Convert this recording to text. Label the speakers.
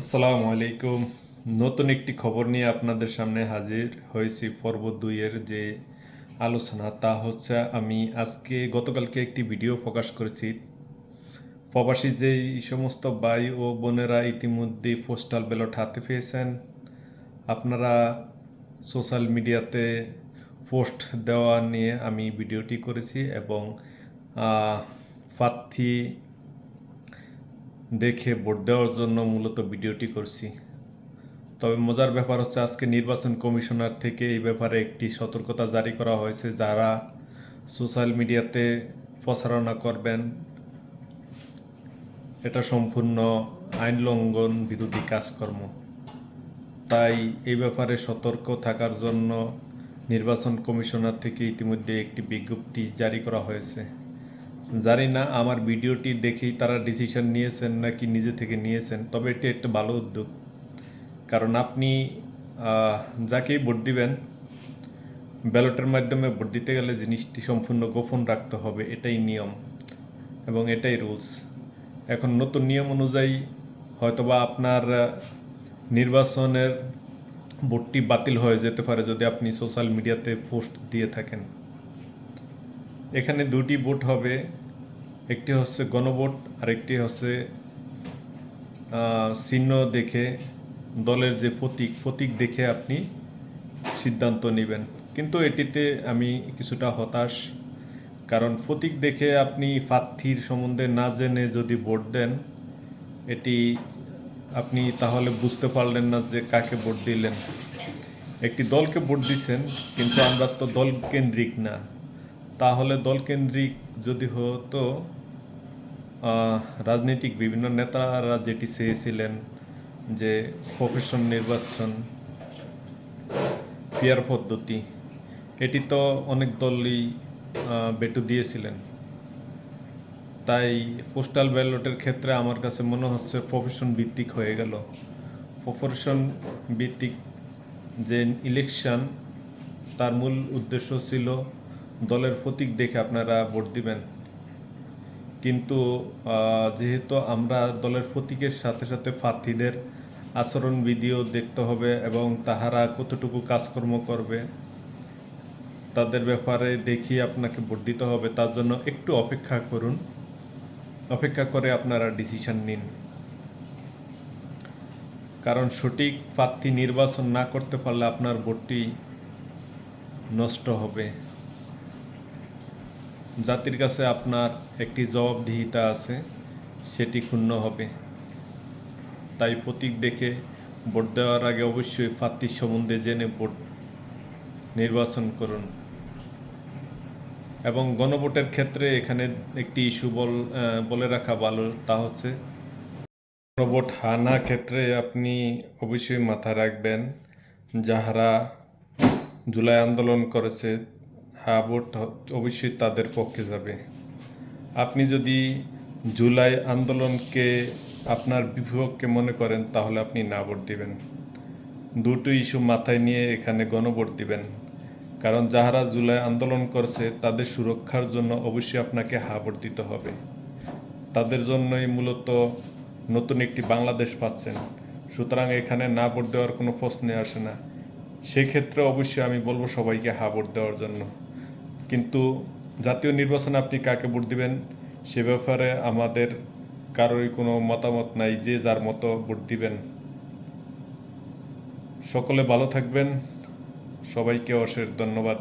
Speaker 1: আসসালামু আলাইকুম। নতুন একটি খবর নিয়ে আপনাদের সামনে হাজির হয়েছি পর্ব দুইয়ের যে আলোচনা, তা হচ্ছে আমি আজকে গতকালকে একটি ভিডিও প্রকাশ করেছি। প্রবাসী যে সমস্ত ভাই ও বোনেরা ইতিমধ্যে পোস্টাল ব্যালট হাতে পেয়েছেন, আপনারা সোশ্যাল মিডিয়াতে পোস্ট দেওয়া নিয়ে আমি ভিডিওটি করেছি এবং প্রার্থী দেখে ভোট দেওয়ার জন্য মূলত ভিডিওটি করছি। তবে মজার ব্যাপার হচ্ছে আজকে নির্বাচন কমিশনার থেকে এই ব্যাপারে একটি সতর্কতা জারি করা হয়েছে যারা সোশ্যাল মিডিয়াতে প্রচারণা করবেন। এটা সম্পূর্ণ আইন লঙ্ঘন বিরোধী কাজকর্ম। তাই এই ব্যাপারে সতর্ক থাকার জন্য নির্বাচন কমিশনার থেকে ইতিমধ্যে একটি বিজ্ঞপ্তি জারি করা হয়েছে। জানি না আমার ভিডিওটি দেখেই তারা ডিসিশন নিয়েছেন নাকি নিজে থেকে নিয়েছেন, তবে এটি একটা ভালো উদ্যোগ। কারণ আপনি যাকেই ভোট দিবেন, ব্যালটের মাধ্যমে ভোট দিতে গেলে জিনিসটি সম্পূর্ণ গোপন রাখতে হবে, এটাই নিয়ম এবং এটাই রুলস এখন নতুন নিয়ম অনুযায়ী হয়তোবা আপনার নির্বাচনের ভোটটি বাতিল হয়ে যেতে পারে যদি আপনি সোশ্যাল মিডিয়াতে পোস্ট দিয়ে থাকেন। এখানে দুটি ভোট হবে। একটি হচ্ছে গণভোট আর একটি হচ্ছে চিহ্ন দেখে, দলের যে প্রতীক প্রতীক দেখে আপনি সিদ্ধান্ত নেবেন। কিন্তু এটিতে আমি কিছুটা হতাশ, কারণ প্রতীক দেখে আপনি প্রার্থীর সম্বন্ধে না জেনে যদি ভোট দেন, এটি আপনি তাহলে বুঝতে পারলেন না যে কাকে ভোট দিলেন। একটি দলকে ভোট দিচ্ছেন, কিন্তু আমরা তো দল কেন্দ্রিক না। তাহলে দলকেন্দ্রিক যদি হতো রাজনৈতিক বিভিন্ন নেতারা যেটি চেয়েছিলেন যে প্রফেশন নির্বাচন পিয়ার পদ্ধতি, এটি তো অনেক দলই বেটু দিয়েছিলেন। তাই পোস্টাল ব্যালটের ক্ষেত্রে আমার কাছে মনে হচ্ছে প্রফেশন ভিত্তিক হয়ে গেল। প্রফেশন ভিত্তিক যে ইলেকশন তার মূল উদ্দেশ্য ছিল দলের প্রতীক দেখে আপনারা ভোট দিবেন। কিন্তু যেহেতু আমরা দলের প্রতীকের সাথে সাথে প্রার্থীদের আচরণবিধিও দেখতে হবে এবং তাহারা কতটুকু কাজকর্ম করবে, তাদের ব্যাপারে দেখিয়ে আপনাকে ভোট দিতে হবে। তার জন্য একটু অপেক্ষা করুন। অপেক্ষা করে আপনারা ডিসিশন নিন। কারণ সঠিক প্রার্থী নির্বাচন না করতে পারলে আপনার ভোটটি নষ্ট হবে। জাতির কাছে আপনার একটি জবাবদিহিতা আছে, সেটি ক্ষুণ্ণ হবে। তাই প্রতীক দেখে ভোট দেওয়ার আগে অবশ্যই প্রার্থীর সম্বন্ধে জেনে ভোট নির্বাচন করুন। এবং গণভোটের ক্ষেত্রে এখানে একটি ইস্যু বল বলে রাখা ভালো তা হচ্ছে, গণভোট হানা ক্ষেত্রে আপনি অবশ্যই মাথায় রাখবেন, যাহারা জুলাই আন্দোলন করেছে ভোট অবশ্যই তাদের পক্ষে যাবে। আপনি যদি জুলাই আন্দোলনকে আপনার বিপক্ষে মনে করেন, তাহলে আপনি না ভোট দিবেন। দুটো ইস্যু মাথায় নিয়ে এখানে গণভোট দিবেন। কারণ যাহারা জুলাই আন্দোলন করছে, তাদের সুরক্ষার জন্য অবশ্যই আপনাকে হা ভোট দিতে হবে। তাদের জন্যই মূলত নতুন একটি বাংলাদেশ পাচ্ছেন। সুতরাং এখানে না ভোট দেওয়ার কোনো প্রশ্নে আসে না। সেক্ষেত্রে অবশ্যই আমি বলব সবাইকে হা ভোট দেওয়ার জন্য। কিন্তু জাতীয় নির্বাচনে আপনি কাকে ভোট দিবেন, সে ব্যাপারে আমাদের কারোরই কোনো মতামত নাই যে যার মতো ভোট দিবেন। সকলে ভালো থাকবেন। সবাইকে অশেষ ধন্যবাদ।